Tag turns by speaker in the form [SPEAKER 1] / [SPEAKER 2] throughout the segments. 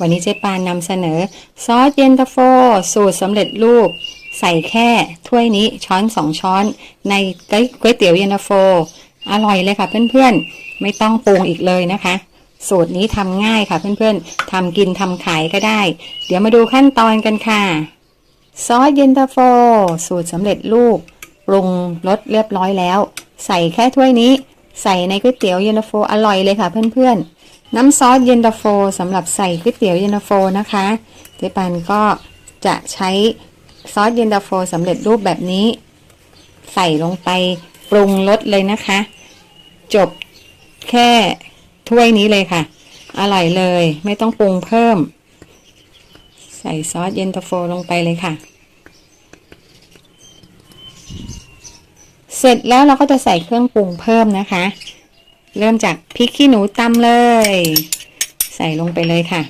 [SPEAKER 1] วันนี้เจ๊ปานนำเสนอ ซอสเย็นตาโฟ สูตรสำเร็จรูป ใส่แค่ถ้วยนี้ช้อนสองช้อน ในก๋วยเตี๋ยวเย็นตาโฟ อร่อยเลยค่ะเพื่อนๆ ไม่ต้องปรุงอีกเลยนะคะ สูตรนี้ทำง่ายค่ะเพื่อนๆทำกินทำขายก็ได้ เดี๋ยวมาดูขั้นตอนกันค่ะ ซอสเย็นตาโฟ สูตรสำเร็จรูปปรุงรสเรียบร้อยแล้ว ใส่แค่ถ้วยนี้ ใส่ในก๋วยเตี๋ยวเย็นตาโฟอร่อยเลยค่ะเพื่อนๆ น้ำซอสเย็นตาโฟสำหรับใส่ก๋วยเตี๋ยวเย็นตาโฟนะคะเจ๊ปันก็จะใช้ซอสเย็นตาโฟสำเร็จรูปแบบนี้ ใส่ลงไปปรุงรสเลยนะคะ จบแค่ถ้วยนี้เลยค่ะ อร่อยเลยไม่ต้องปรุงเพิ่ม ใส่ซอสเย็นตาโฟลงไปเลยค่ะ เสร็จแล้วเราก็จะใส่เครื่องปรุงเพิ่มนะคะ เริ่มจากพริกขี้หนูตำเลย ใส่ลงไปเลยค่ะ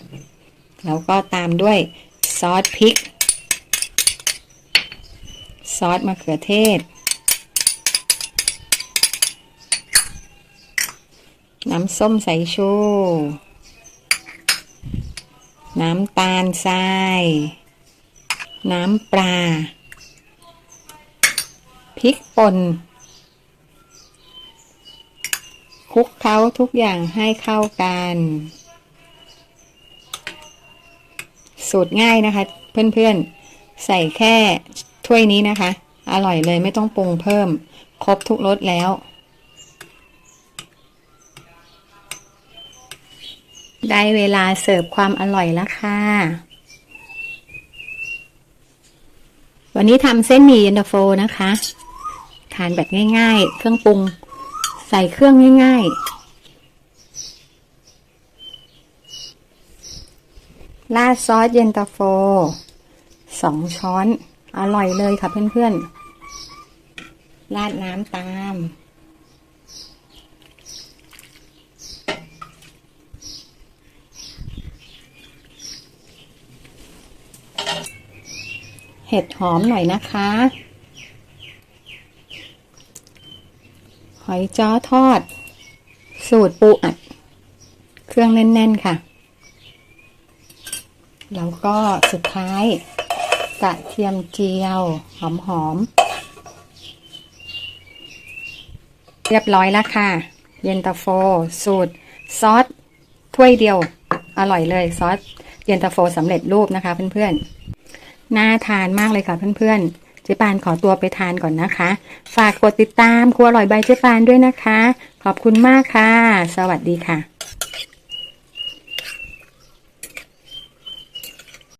[SPEAKER 1] แล้วก็ตามด้วยซอสพริก ซอสมะเขือเทศ น้ำส้มสายชู น้ำตาลทราย น้ำปลาพริกป่น คลุกเคล้าทุกอย่างให้เข้ากัน สูตรง่ายนะคะ เพื่อนๆ ใส่แค่ถ้วยนี้นะคะ อร่อยเลยไม่ต้องปรุงเพิ่ม ครบทุกรสแล้ว ได้เวลาเสิร์ฟความอร่อยแล้วค่ะ วันนี้ทำเส้นหมี่เย็นตาโฟนะคะ ทานแบบง่ายๆ เครื่องปรุง ใส่เครื่องง่ายๆ ราดซอสเย็นตาโฟสองช้อน อร่อยเลยค่ะเพื่อนๆ ราดน้ำตาม เห็ดหอมหน่อยนะคะ ห อยจ้อทอด สูตรปูอัด เครื่องแน่น ๆ ค่ะ แล้วก็สุดท้ายกระเทียมเจียว หอมๆ เรียบร้อยแล้วค่ะ เย็นตาโฟ สูตร ซอสถ้วยเดียว อร่อยเลยซอสเย็นตาโฟสำเร็จรูปนะคะเพื่อนๆ น่าทานมากเลยค่ะเพื่อนๆ จ๊ปานขอตัวไปทานก่อนนะคะ ฝากกดติดตามครัวอร่อยใบเจ๊ปานด้วยนะคะ ขอบคุณมากค่ะ สวัสดีค่ะ